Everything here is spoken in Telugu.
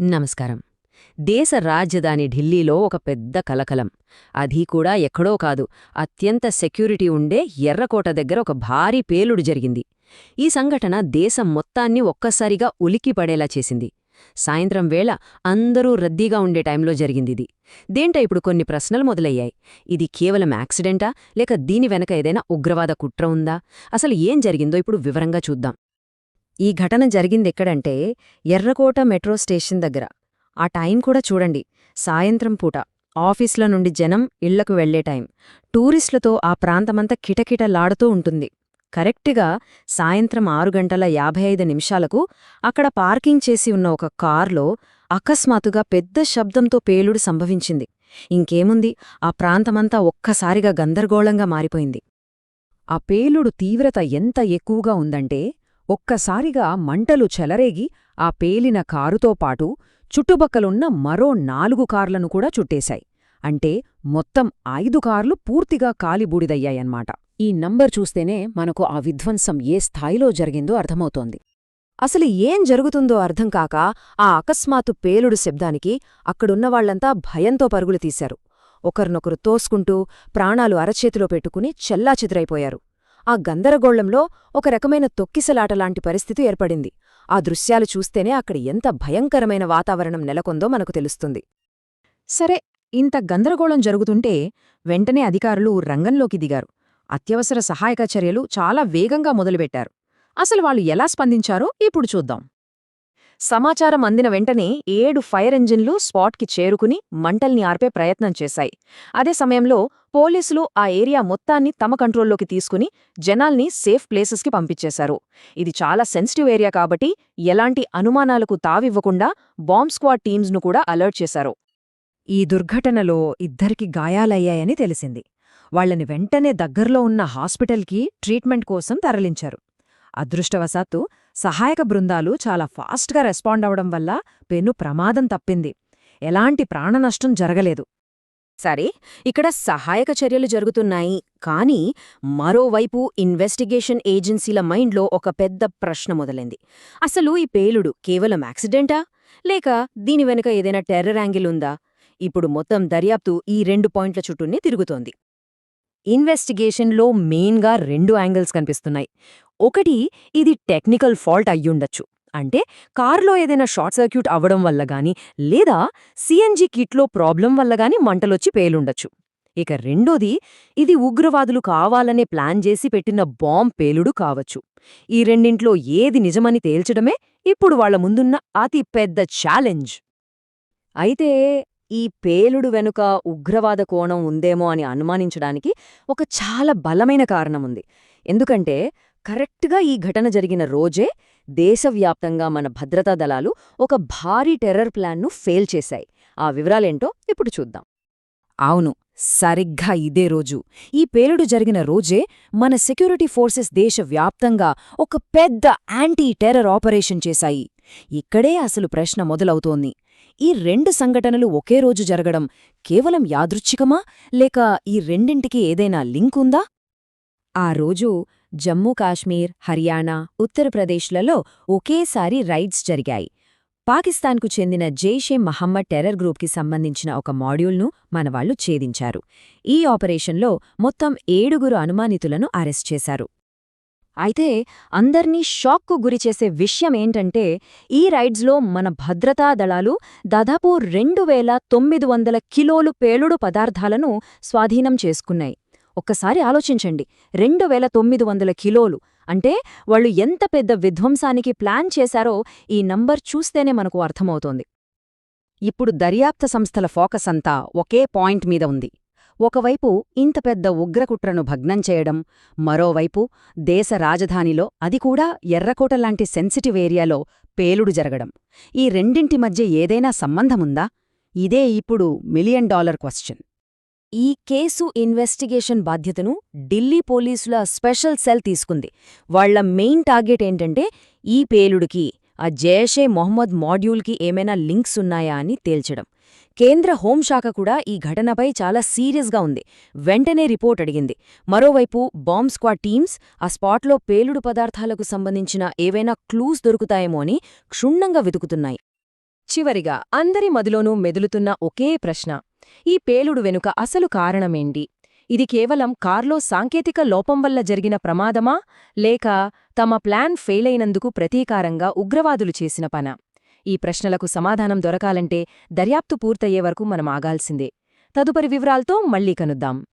నమస్కారం. దేశ రాజధాని ఢిల్లీలో ఒక పెద్ద కలకలం. అది కూడా ఎక్కడో కాదు. అత్యంత సెక్యూరిటీ ఉండే ఎర్రకోట దగ్గర ఒక భారీ పేలుడు జరిగింది. ఈ సంఘటన దేశం మొత్తాన్ని ఒక్కసారిగా ఉలికిపడేలా చేసింది. సాయంత్రం వేళ అందరూ రద్దీగా ఉండే టైంలో జరిగిందిది. దేంట ఇప్పుడు కొన్ని ప్రశ్నలు మొదలయ్యాయి. ఇది కేవలం యాక్సిడెంటా? లేక దీని వెనక ఏదైనా ఉగ్రవాద కుట్ర ఉందా? అసలు ఏం జరిగిందో ఇప్పుడు వివరంగా చూద్దాం. ఈ ఘటన జరిగిందెక్కడంటే ఎర్రకోట మెట్రో స్టేషన్ దగ్గర. ఆ టైం కూడా చూడండి సాయంత్రం పూట. ఆఫీస్ల నుండి జనం ఇళ్ళకు వెళ్ళే టైం. టూరిస్టులతో ఆ ప్రాంతమంతా కిటకిటలాడుతూ ఉంటుంది. కరెక్ట్గా సాయంత్రం ఆరు గంటల యాభై ఐదు నిమిషాలకు అక్కడ పార్కింగ్ చేసి ఉన్న ఒక కార్లో అకస్మాత్తుగా పెద్ద శబ్దంతో పేలుడు సంభవించింది. ఇంకేముంది ఆ ప్రాంతమంతా ఒక్కసారిగా గందరగోళంగా మారిపోయింది. ఆ పేలుడు తీవ్రత ఎంత ఎక్కువగా ఉందంటే ఒక్కసారిగా మంటలు చెలరేగి ఆ పేలిన కారుతో పాటు చుట్టుపక్కలున్న మరో నాలుగు కార్లను కూడా చుట్టేశాయి. అంటే మొత్తం ఐదు కార్లు పూర్తిగా కాలిబూడిదయ్యాయన్మాట ఈ నంబర్ చూస్తేనే మనకు ఆ విధ్వంసం ఏ స్థాయిలో జరిగిందో అర్థమవుతోంది. అసలు ఏం జరుగుతుందో అర్థం కాక ఆ అకస్మాత్తు పేలుడు శబ్దానికి అక్కడున్నవాళ్ళంతా భయంతో పరుగులు తీశారు. ఒకరినొకరు తోసుకుంటూ ప్రాణాలు అరచేతిలో పెట్టుకుని చెల్లాచెదురైపోయారు. ఆ గందరగోళంలో ఒక రకమైన తొక్కిసలాటలాంటి పరిస్థితి ఏర్పడింది. ఆ దృశ్యాలు చూస్తేనే అక్కడ ఎంత భయంకరమైన వాతావరణం నెలకొందో మనకు తెలుస్తుంది. సరే ఇంత గందరగోళం జరుగుతుంటే వెంటనే అధికారులు రంగంలోకి దిగారు. అత్యవసర సహాయక చర్యలు చాలా వేగంగా మొదలుపెట్టారు. అసలు వాళ్ళు ఎలా స్పందించారో ఇప్పుడు చూద్దాం. సమాచారం అందిన వెంటనే ఏడు ఫైర్ ఇంజిన్లు స్పాట్కి చేరుకుని మంటల్ని ఆర్పే ప్రయత్నం చేశాయి. అదే సమయంలో పోలీసులు ఆ ఏరియా మొత్తాన్ని తమ కంట్రోల్లోకి తీసుకుని జనాల్ని సేఫ్ ప్లేసెస్కి పంపించేశారు. ఇది చాలా సెన్సిటివ్ ఏరియా కాబట్టి ఎలాంటి అనుమానాలకు తావివ్వకుండా బాంబ్ స్క్వాడ్ టీమ్స్ను కూడా అలర్ట్ చేశారు. ఈ దుర్ఘటనలో ఇద్దరికి గాయాలయ్యాయని తెలిసింది. వాళ్ళని వెంటనే దగ్గర్లో ఉన్న హాస్పిటల్కి ట్రీట్మెంట్ కోసం తరలించారు. అదృష్టవశాత్తు సహాయక బృందాలు చాలా ఫాస్ట్గా రెస్పాండ్ అవడం వల్ల పెను ప్రమాదం తప్పింది. ఎలాంటి ప్రాణనష్టం జరగలేదు. సరే ఇక్కడ సహాయక చర్యలు జరుగుతున్నాయి. కానీ మరోవైపు ఇన్వెస్టిగేషన్ ఏజెన్సీల మైండ్లో ఒక పెద్ద ప్రశ్న మొదలైంది. అసలు ఈ పేలుడు కేవలం యాక్సిడెంటా? లేక దీని వెనుక ఏదైనా టెర్రర్ యాంగిల్ ఉందా? ఇప్పుడు మొత్తం దర్యాప్తు ఈ రెండు పాయింట్ల చుట్టూనే తిరుగుతోంది. ఇన్వెస్టిగేషన్లో మెయిన్గా రెండు యాంగిల్స్ కనిపిస్తున్నాయి. ఒకటి ఇది టెక్నికల్ ఫాల్ట్ అయ్యుండొచ్చు. అంటే కారులో ఏదైనా షార్ట్ సర్క్యూట్ అవ్వడం వల్ల గాని లేదా సిఎన్జి కిట్లో ప్రాబ్లం వల్ల గాని మంటలొచ్చి పేలుండొచ్చు. ఇక రెండోది ఇది ఉగ్రవాదులు కావాలనే ప్లాన్ చేసి పెట్టిన బాంబ్ పేలుడు కావచ్చు. ఈ రెండింట్లో ఏది నిజమని తేల్చడమే ఇప్పుడు వాళ్ళ ముందున్న అతి పెద్ద ఛాలెంజ్. అయితే ఈ పేలుడు వెనుక ఉగ్రవాద కోణం ఉందేమో అని అనుమానించడానికి ఒక చాలా బలమైన కారణముంది. ఎందుకంటే కరెక్ట్గా ఈ ఘటన జరిగిన రోజే దేశవ్యాప్తంగా మన భద్రతా దళాలు ఒక భారీ టెర్రర్ ప్లాన్ను ఫెయిల్ చేశాయి. ఆ వివరాలేంటో ఇప్పుడు చూద్దాం. అవును సరిగ్గా ఇదే రోజు. ఈ పేలుడు జరిగిన రోజే మన సెక్యూరిటీ ఫోర్సెస్ దేశవ్యాప్తంగా ఒక పెద్ద యాంటీ టెర్రర్ ఆపరేషన్ చేశాయి. ఇక్కడే అసలు ప్రశ్న మొదలవుతోంది. ఈ రెండు సంఘటనలు ఒకే రోజు జరగడం కేవలం యాదృచ్ఛికమా? లేక ఈ రెండింటికి ఏదైనా లింక్ ఉందా? ఆ రోజు జమ్మూ కాశ్మీర్ హర్యానా ఉత్తరప్రదేశ్లలో ఒకేసారి రైడ్స్ జరిగాయి. పాకిస్తాన్కు చెందిన జైషే మహమ్మద్ టెర్రర్ గ్రూప్కి సంబంధించిన ఒక మాడ్యూల్ను మనవాళ్ళు ఛేదించారు. ఈ ఆపరేషన్లో మొత్తం ఏడుగురు అనుమానితులను అరెస్ట్ చేశారు. అయితే అందర్నీ షాక్కు గురిచేసే విషయం ఏంటంటే ఈ రైడ్స్లో మన భద్రతా దళాలు దాదాపు రెండు వేల తొమ్మిది వందల కిలోలు పేలుడు పదార్థాలను స్వాధీనం చేసుకున్నాయి. ఒక్కసారి ఆలోచించండి. రెండు వేల తొమ్మిది వందల కిలోలు. అంటే వాళ్ళు ఎంత పెద్ద విధ్వంసానికి ప్లాన్ చేశారో ఈ నంబర్ చూస్తేనే మనకు అర్థమవుతోంది. ఇప్పుడు దర్యాప్త సంస్థల ఫోకస్ అంతా ఒకే పాయింట్ మీద ఉంది. ఒకవైపు ఇంత పెద్ద ఉగ్రకుట్రను భగ్నం చేయడం మరోవైపు దేశ రాజధానిలో అది కూడా ఎర్రకోట లాంటి సెన్సిటివ్ ఏరియాలో పేలుడు జరగడం. ఈ రెండింటి మధ్య ఏదైనా సంబంధముందా? ఇదే ఇప్పుడు మిలియన్ డాలర్ క్వశ్చన్. ఈ కేసు ఇన్వెస్టిగేషన్ బాధ్యతను ఢిల్లీ పోలీసుల స్పెషల్ సెల్ తీసుకుంది. వాళ్ళ మెయిన్ టార్గెట్ ఏంటంటే ఈ పేలుడికి ఆ జైషే మొహమ్మద్ మాడ్యూల్కి ఏమైనా లింక్స్ ఉన్నాయా అని తేల్చడం. కేంద్ర హోంశాఖ కూడా ఈ ఘటనపై చాలా సీరియస్గా ఉంది. వెంటనే రిపోర్ట్ అడిగింది. మరోవైపు బాంబ్ స్క్వాడ్ టీమ్స్ ఆ స్పాట్లో పేలుడు పదార్థాలకు సంబంధించిన ఏవైనా క్లూస్ దొరుకుతాయేమో అని క్షుణ్ణంగా వెతుకుతున్నాయి. చివరిగా అందరి మదిలోనూ మెదులుతున్న ఒకే ప్రశ్న. ఈ పేలుడు వెనుక అసలు కారణమేంటి? ఇది కేవలం కార్లో సాంకేతిక లోపం వల్ల జరిగిన ప్రమాదమా? లేక తమ ప్లాన్ ఫెయిలైనందుకు ప్రతీకారంగా ఉగ్రవాదులు చేసిన పనా? ఈ ప్రశ్నలకు సమాధానం దొరకాలంటే దర్యాప్తు పూర్తయ్యే వరకు మనం ఆగాల్సిందే. తదుపరి వివరాలతో మళ్ళీ కనుద్దాం.